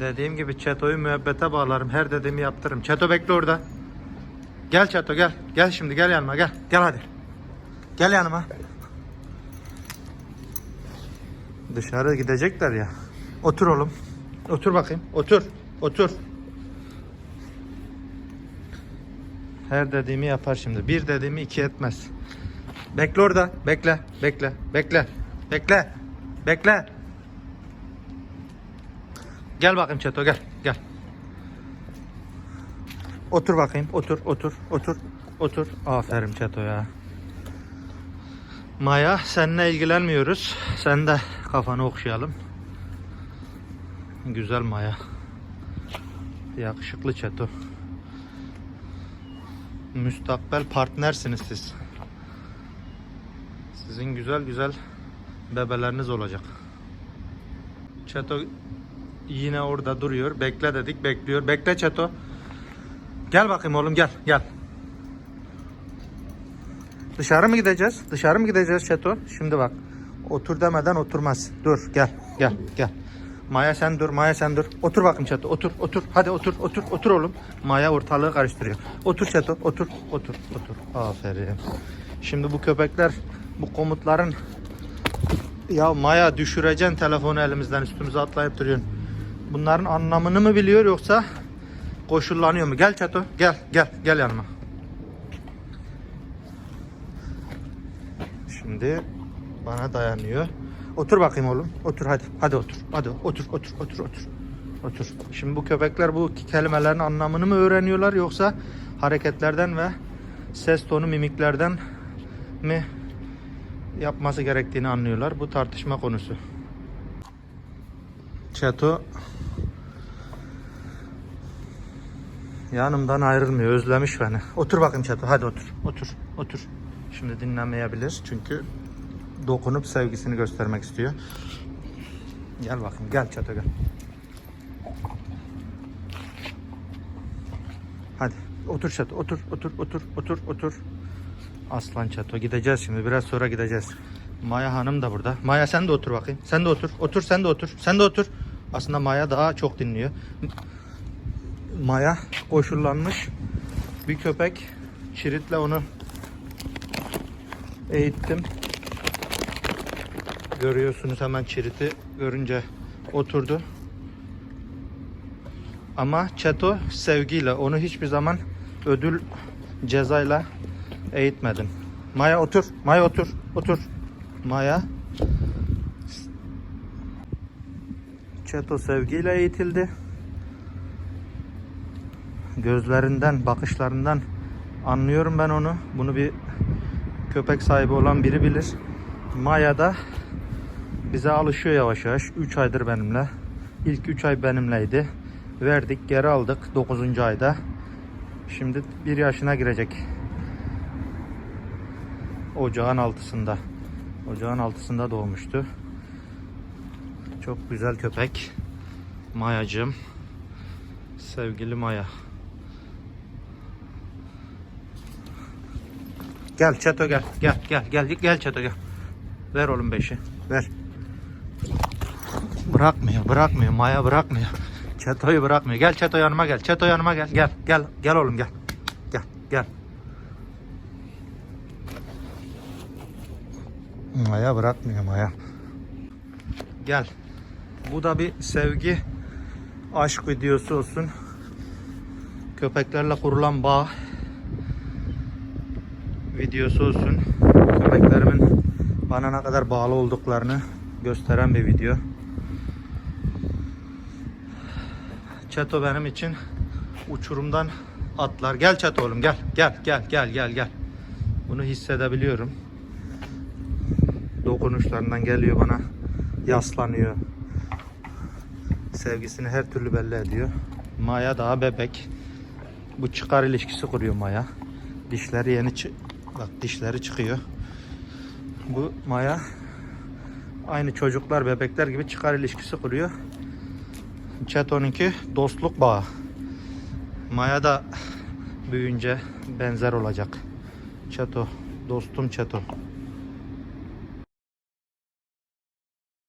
Dediğim gibi Çeto'yu müebbete bağlarım. Her dediğimi yaptırırım. Çeto bekle orada. Gel Çeto gel. Gel şimdi gel yanıma gel. Gel hadi. Gel yanıma. Dışarı gidecekler ya. Otur oğlum. Otur bakayım. Otur. Otur. Her dediğimi yapar şimdi. Bir dediğimi iki etmez. Bekle orada. Bekle. Bekle. Bekle. Bekle. Bekle. Gel bakayım Çeto gel. Gel. Otur bakayım. Otur. Otur. Otur. Otur. Aferin Çeto ya. Maya seninle ilgilenmiyoruz. Sen de kafanı okşayalım. Güzel Maya. Yakışıklı Çeto. Müstakbel partnersiniz siz. Sizin güzel güzel bebeleriniz olacak. Çeto yine orada duruyor. Bekle dedik bekliyor. Bekle Çeto. Gel bakayım oğlum gel gel. Dışarı mı gideceğiz? Dışarı mı gideceğiz Çeto? Şimdi bak. Otur demeden oturmaz. Dur gel gel gel. Maya sen dur, Maya sen dur. Otur bakayım Çeto, otur, otur. Hadi otur, otur, otur oğlum. Maya ortalığı karıştırıyor. Otur Çeto, otur, otur, otur. Aferin. Şimdi bu köpekler bu komutların ya Maya düşüreceksin telefonu elimizden üstümüze atlayıp duruyorsun. Bunların anlamını mı biliyor yoksa koşullanıyor mu? Gel Çeto, gel, gel, gel yanıma. Şimdi bana dayanıyor. Otur bakayım oğlum. Otur hadi. Hadi otur. Hadi otur otur otur otur. Otur. Şimdi bu köpekler bu kelimelerin anlamını mı öğreniyorlar yoksa hareketlerden ve ses tonu mimiklerden mi yapması gerektiğini anlıyorlar. Bu tartışma konusu. Çeto yanımdan ayrılmıyor. Özlemiş beni. Otur bakayım Çeto. Hadi otur. Otur. Otur. Şimdi dinlemeyebilir çünkü dokunup sevgisini göstermek istiyor. Gel bakayım. Gel Çeto gel. Hadi. Otur Çeto. Otur. Otur. Otur. Otur. Otur. Aslan Çeto. Gideceğiz şimdi. Biraz sonra gideceğiz. Maya Hanım da burada. Maya sen de otur bakayım. Sen de otur. Otur sen de otur. Sen de otur. Aslında Maya daha çok dinliyor. Maya koşullanmış bir köpek. Şiritle onu eğittim. Görüyorsunuz hemen çiriti görünce oturdu. Ama Çeto sevgiyle onu hiçbir zaman ödül cezayla eğitmedim. Maya otur. Maya otur. Otur. Maya. Çeto sevgiyle eğitildi. Gözlerinden, bakışlarından anlıyorum ben onu. Bunu bir köpek sahibi olan biri bilir. Maya da bize alışıyor yavaş yavaş. 3 aydır benimle. İlk 3 ay benimleydi. Verdik, geri aldık 9. ayda. Şimdi 1 yaşına girecek. Ocağın altısında. Ocağın altısında doğmuştu. Çok güzel köpek. Mayacığım. Sevgili Maya. Gel Çeto gel. Gel gel gel gel Çeto gel. Ver oğlum beşi. Ver. Bırakmıyor, bırakmıyor. Maya bırakmıyor. Çeto'yu bırakmıyor. Gel Çeto yanıma gel. Çeto yanıma gel. Gel, gel. Gel oğlum gel. Gel, gel. Maya bırakmıyor Maya. Gel. Bu da bir sevgi aşk videosu olsun. Köpeklerle kurulan bağ videosu olsun. Köpeklerimin bana ne kadar bağlı olduklarını gösteren bir video. Çeto benim için uçurumdan atlar. Gel Çeto oğlum gel. Gel gel gel gel gel. Bunu hissedebiliyorum. Dokunuşlarından geliyor bana. Yaslanıyor. Sevgisini her türlü belli ediyor. Maya daha bebek. Bu çıkar ilişkisi kuruyor Maya. Dişleri yeni bak dişleri çıkıyor. Bu Maya aynı çocuklar, bebekler gibi çıkar ilişkisi kuruyor. Çeto'nunki dostluk bağı. Maya da büyüyünce benzer olacak. Çeto, dostum Çeto.